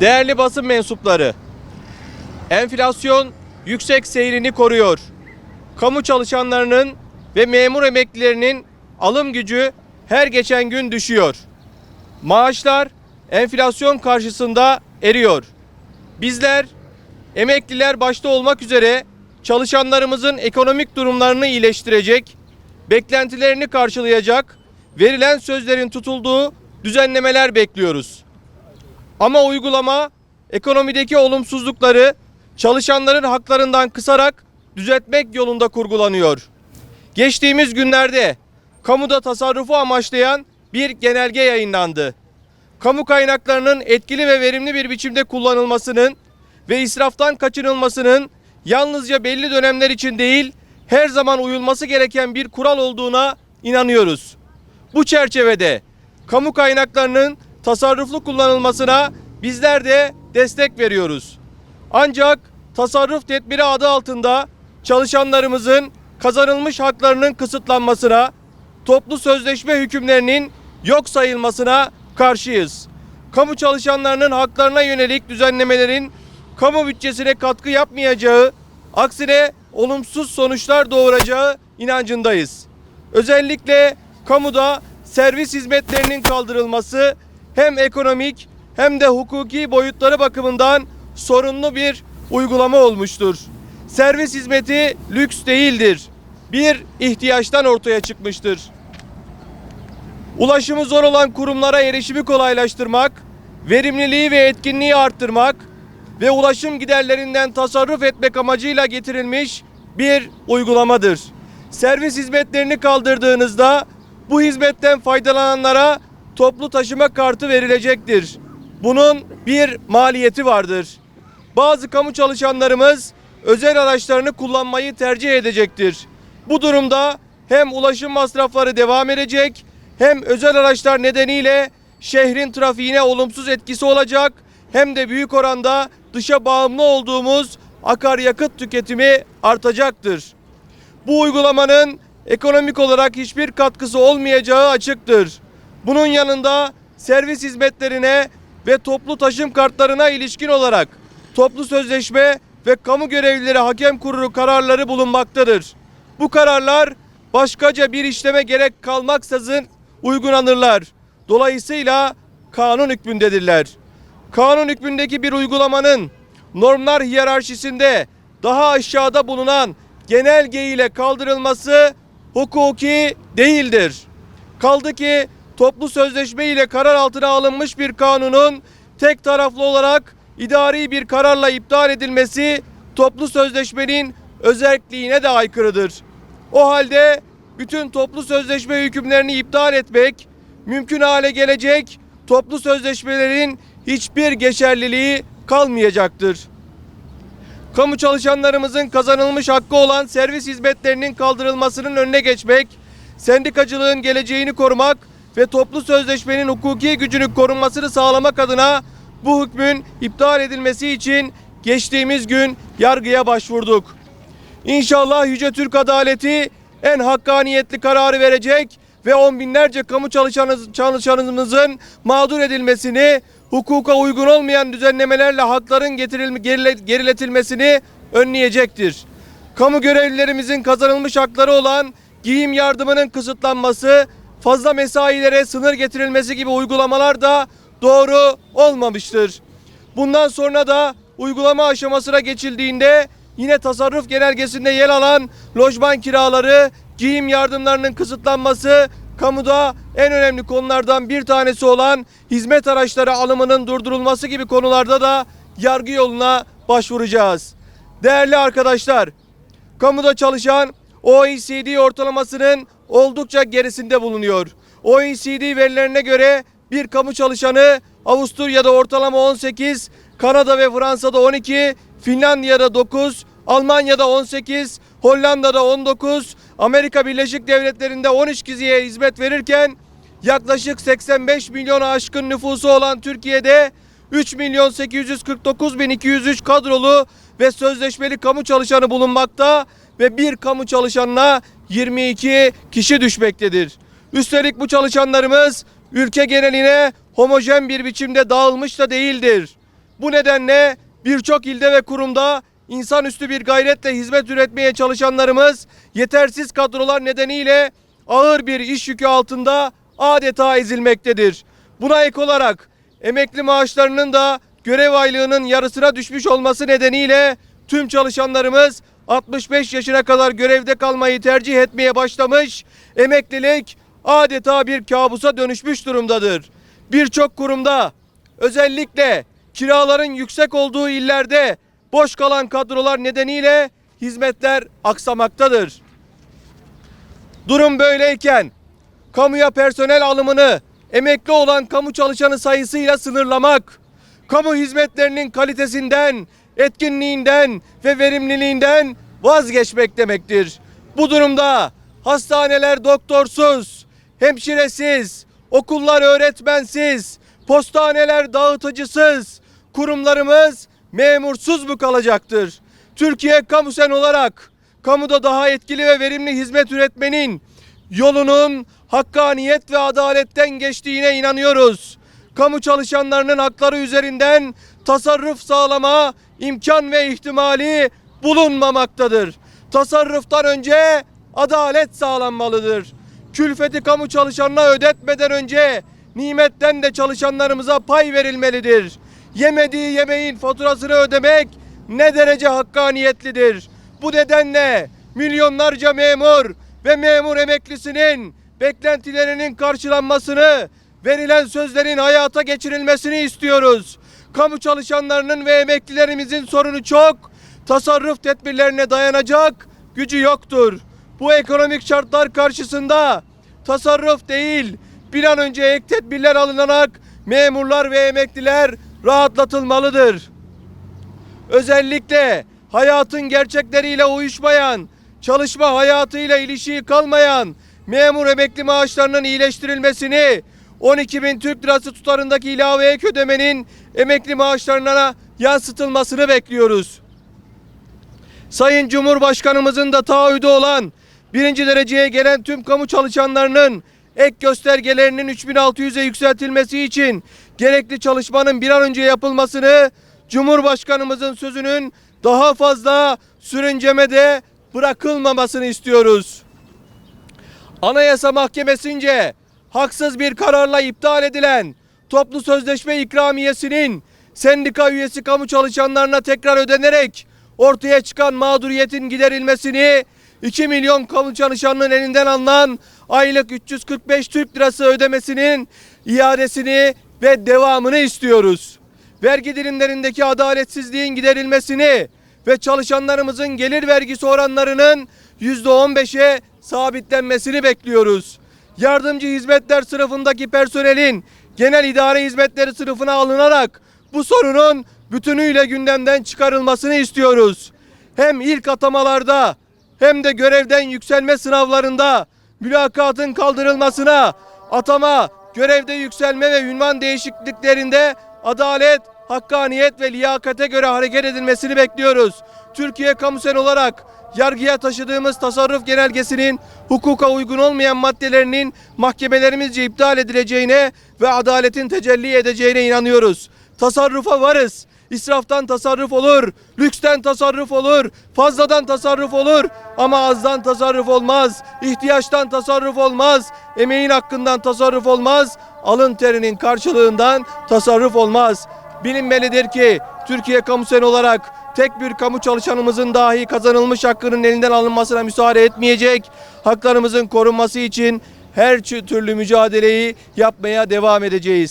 Değerli basın mensupları, enflasyon yüksek seyrini koruyor. Kamu çalışanlarının ve memur emeklilerinin alım gücü her geçen gün düşüyor. Maaşlar enflasyon karşısında eriyor. Bizler emekliler başta olmak üzere çalışanlarımızın ekonomik durumlarını iyileştirecek, beklentilerini karşılayacak, verilen sözlerin tutulduğu düzenlemeler bekliyoruz. Ama uygulama ekonomideki olumsuzlukları çalışanların haklarından kısarak düzeltmek yolunda kurgulanıyor. Geçtiğimiz günlerde kamuda tasarrufu amaçlayan bir genelge yayınlandı. Kamu kaynaklarının etkili ve verimli bir biçimde kullanılmasının ve israftan kaçınılmasının yalnızca belli dönemler için değil, her zaman uyulması gereken bir kural olduğuna inanıyoruz. Bu çerçevede kamu kaynaklarının tasarruflu kullanılmasına bizler de destek veriyoruz. Ancak tasarruf tedbiri adı altında çalışanlarımızın kazanılmış haklarının kısıtlanmasına, toplu sözleşme hükümlerinin yok sayılmasına karşıyız. Kamu çalışanlarının haklarına yönelik düzenlemelerin kamu bütçesine katkı yapmayacağı, aksine olumsuz sonuçlar doğuracağı inancındayız. Özellikle kamuda servis hizmetlerinin kaldırılması hem ekonomik hem de hukuki boyutları bakımından sorunlu bir uygulama olmuştur. Servis hizmeti lüks değildir. Bir ihtiyaçtan ortaya çıkmıştır. Ulaşımı zor olan kurumlara erişimi kolaylaştırmak, verimliliği ve etkinliği arttırmak ve ulaşım giderlerinden tasarruf etmek amacıyla getirilmiş bir uygulamadır. Servis hizmetlerini kaldırdığınızda bu hizmetten faydalananlara toplu taşıma kartı verilecektir. Bunun bir maliyeti vardır. Bazı kamu çalışanlarımız özel araçlarını kullanmayı tercih edecektir. Bu durumda hem ulaşım masrafları devam edecek hem özel araçlar nedeniyle şehrin trafiğine olumsuz etkisi olacak hem de büyük oranda dışa bağımlı olduğumuz akaryakıt tüketimi artacaktır. Bu uygulamanın ekonomik olarak hiçbir katkısı olmayacağı açıktır. Bunun yanında servis hizmetlerine ve toplu taşım kartlarına ilişkin olarak toplu sözleşme ve kamu görevlileri hakem kurulu kararları bulunmaktadır. Bu kararlar başkaca bir işleme gerek kalmaksızın uygulanırlar. Dolayısıyla kanun hükmündedirler. Kanun hükmündeki bir uygulamanın normlar hiyerarşisinde daha aşağıda bulunan genelge ile kaldırılması hukuki değildir. Kaldı ki toplu sözleşme ile karar altına alınmış bir kanunun tek taraflı olarak idari bir kararla iptal edilmesi toplu sözleşmenin özelliğine de aykırıdır. O halde bütün toplu sözleşme hükümlerini iptal etmek mümkün hale gelecek toplu sözleşmelerin hiçbir geçerliliği kalmayacaktır. Kamu çalışanlarımızın kazanılmış hakkı olan servis hizmetlerinin kaldırılmasının önüne geçmek, sendikacılığın geleceğini korumak ve toplu sözleşmenin hukuki gücünü korunmasını sağlamak adına bu hükmün iptal edilmesi için geçtiğimiz gün yargıya başvurduk. İnşallah Yüce Türk Adaleti en hakkaniyetli kararı verecek ve on binlerce kamu çalışanımızın mağdur edilmesini, hukuka uygun olmayan düzenlemelerle hakların geriletilmesini önleyecektir. Kamu görevlilerimizin kazanılmış hakları olan giyim yardımının kısıtlanması, fazla mesailere sınır getirilmesi gibi uygulamalar da doğru olmamıştır. Bundan sonra da uygulama aşamasına geçildiğinde yine tasarruf genelgesinde yer alan lojman kiraları, giyim yardımlarının kısıtlanması, kamuda en önemli konulardan bir tanesi olan hizmet araçları alımının durdurulması gibi konularda da yargı yoluna başvuracağız. Değerli arkadaşlar, kamuda çalışan OECD ortalamasının oldukça gerisinde bulunuyor. OECD verilerine göre bir kamu çalışanı Avusturya'da ortalama 18, Kanada ve Fransa'da 12, Finlandiya'da 9, Almanya'da 18, Hollanda'da 19, Amerika Birleşik Devletleri'nde 13 kişiye hizmet verirken yaklaşık 85 milyona aşkın nüfusu olan Türkiye'de 3 milyon 849 bin 203 kadrolu ve sözleşmeli kamu çalışanı bulunmakta ve bir kamu çalışanına 22 kişi düşmektedir. Üstelik bu çalışanlarımız ülke geneline homojen bir biçimde dağılmış da değildir. Bu nedenle birçok ilde ve kurumda insanüstü bir gayretle hizmet üretmeye çalışanlarımız yetersiz kadrolar nedeniyle ağır bir iş yükü altında adeta ezilmektedir. Buna ek olarak emekli maaşlarının da görev aylığının yarısına düşmüş olması nedeniyle tüm çalışanlarımız 65 yaşına kadar görevde kalmayı tercih etmeye başlamış. Emeklilik adeta bir kabusa dönüşmüş durumdadır. Birçok kurumda özellikle kiraların yüksek olduğu illerde boş kalan kadrolar nedeniyle hizmetler aksamaktadır. Durum böyleyken kamuya personel alımını emekli olan kamu çalışanı sayısıyla sınırlamak, kamu hizmetlerinin kalitesinden, etkinliğinden ve verimliliğinden vazgeçmek demektir. Bu durumda hastaneler doktorsuz, hemşiresiz, okullar öğretmensiz, postaneler dağıtıcısız, kurumlarımız memursuz mu kalacaktır? Türkiye kamusen olarak kamuda daha etkili ve verimli hizmet üretmenin yolunun hakkaniyet ve adaletten geçtiğine inanıyoruz. Kamu çalışanlarının hakları üzerinden tasarruf sağlama imkan ve ihtimali bulunmamaktadır. Tasarruftan önce adalet sağlanmalıdır. Külfeti kamu çalışanına ödetmeden önce nimetten de çalışanlarımıza pay verilmelidir. Yemediği yemeğin faturasını ödemek ne derece hakkaniyetlidir. Bu nedenle milyonlarca memur ve memur emeklisinin beklentilerinin karşılanmasını, verilen sözlerin hayata geçirilmesini istiyoruz. Kamu çalışanlarının ve emeklilerimizin sorunu çok, tasarruf tedbirlerine dayanacak gücü yoktur. Bu ekonomik şartlar karşısında tasarruf değil, bir an önce ek tedbirler alınarak memurlar ve emekliler rahatlatılmalıdır özellikle hayatın gerçekleriyle uyuşmayan, çalışma hayatıyla ilişiği kalmayan memur emekli maaşlarının iyileştirilmesini, 12 bin Türk lirası tutarındaki ilave ek ödemenin emekli maaşlarına yansıtılmasını bekliyoruz. Sayın Cumhurbaşkanımızın da taahhüdü olan birinci dereceye gelen tüm kamu çalışanlarının ek göstergelerinin 3600'e yükseltilmesi için gerekli çalışmanın bir an önce yapılmasını Cumhurbaşkanımızın sözünün daha fazla sürüncemede bırakılmamasını istiyoruz. Anayasa Mahkemesi'nce haksız bir kararla iptal edilen toplu sözleşme ikramiyesinin sendika üyesi kamu çalışanlarına tekrar ödenerek ortaya çıkan mağduriyetin giderilmesini 2 milyon kamu çalışanının elinden alınan aylık 345 Türk lirası ödemesinin iadesini ve devamını istiyoruz. Vergi dilimlerindeki adaletsizliğin giderilmesini ve çalışanlarımızın gelir vergisi oranlarının %15'e sabitlenmesini bekliyoruz. Yardımcı hizmetler sınıfındaki personelin genel idare hizmetleri sınıfına alınarak bu sorunun bütünüyle gündemden çıkarılmasını istiyoruz. Hem ilk atamalarda hem de görevden yükselme sınavlarında mülakatın kaldırılmasına, atama, görevde yükselme ve ünvan değişikliklerinde adalet, hakkaniyet ve liyakate göre hareket edilmesini bekliyoruz. Türkiye kamusen olarak yargıya taşıdığımız tasarruf genelgesinin hukuka uygun olmayan maddelerinin mahkemelerimizce iptal edileceğine ve adaletin tecelli edeceğine inanıyoruz. Tasarrufa varız. İsraftan tasarruf olur, lüksten tasarruf olur, fazladan tasarruf olur ama azdan tasarruf olmaz, ihtiyaçtan tasarruf olmaz, emeğin hakkından tasarruf olmaz, alın terinin karşılığından tasarruf olmaz. Bilinmelidir ki Türkiye kamusen olarak tek bir kamu çalışanımızın dahi kazanılmış hakkının elinden alınmasına müsaade etmeyecek. Haklarımızın korunması için her türlü mücadeleyi yapmaya devam edeceğiz.